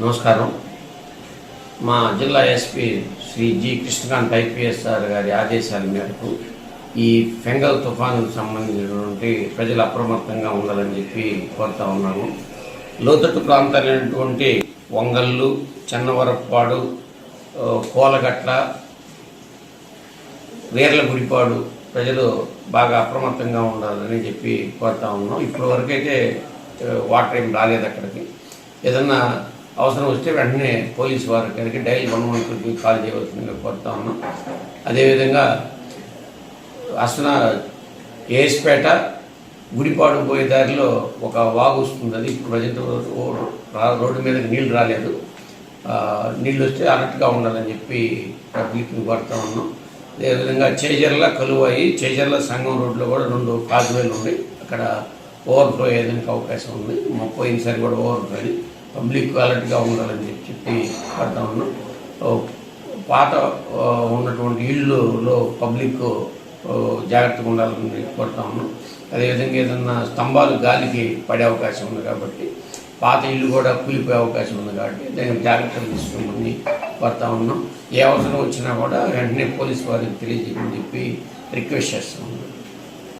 నమస్కారం. మా జిల్లా ఎస్పీ శ్రీ జి కృష్ణకాంత్ ఐపీఎస్ఆర్ గారి ఆదేశాల మేరకు ఈ ఫెంగల్ తుఫానుకు సంబంధించినటువంటి ప్రజలు అప్రమత్తంగా ఉండాలని చెప్పి కోరుతా ఉన్నాను లోతట్టు ప్రాంతాలైనటువంటి వంగల్లు చెన్నవరపాడు కోలగట్ల వీర్ల గుడిపాడు ప్రజలు బాగా అప్రమత్తంగా ఉండాలని చెప్పి కోరుతా ఉన్నాం. ఇప్పటి వరకైతే వాటర్ ఏం రాలేదు అక్కడికి. ఏదన్నా అవసరం వస్తే వెంటనే పోలీసు వారి గారికి డైలీ వన్ వన్ టూకి కాల్ చేయవలసిందిగా కోరుతా ఉన్నాం. అదేవిధంగా అసన ఏస్పేట గుడిపాడు పోయే దారిలో ఒక వాగు వస్తుంది. అది ఇప్పుడు ప్రజెంట్ రోడ్డు మీద నీళ్ళు రాలేదు. నీళ్ళు వస్తే అలర్ట్గా ఉండాలని చెప్పి పబ్లిక్ని కోరుతా ఉన్నాం. అదేవిధంగా చేజర్ల కలువాయి చేజర్ల సంఘం రోడ్లో కూడా రెండు కాజువేలు ఉన్నాయి. అక్కడ ఓవర్ఫ్లో అయ్యేదానికి అవకాశం ఉంది. మా పోయినసారి కూడా ఓవర్ఫ్లో అయింది. పబ్లిక్ అలర్ట్గా ఉండాలని చెప్పి పడతా ఉన్నాం పాత ఉన్నటువంటి ఇళ్ళులో పబ్లిక్ జాగ్రత్తగా ఉండాలని కోరుతా ఉన్నాం అదేవిధంగా ఏదన్నా స్తంభాలు గాలికి పడే అవకాశం ఉంది కాబట్టి పాత ఇల్లు కూడా కూలిపోయే అవకాశం ఉంది కాబట్టి దానికి జాగ్రత్తలు తీసుకోమని కోరుతా ఉన్నాం. ఏ అవసరం వచ్చినా కూడా వెంటనే పోలీస్ వారికి తెలియజేయమని చెప్పి రిక్వెస్ట్ చేస్తాం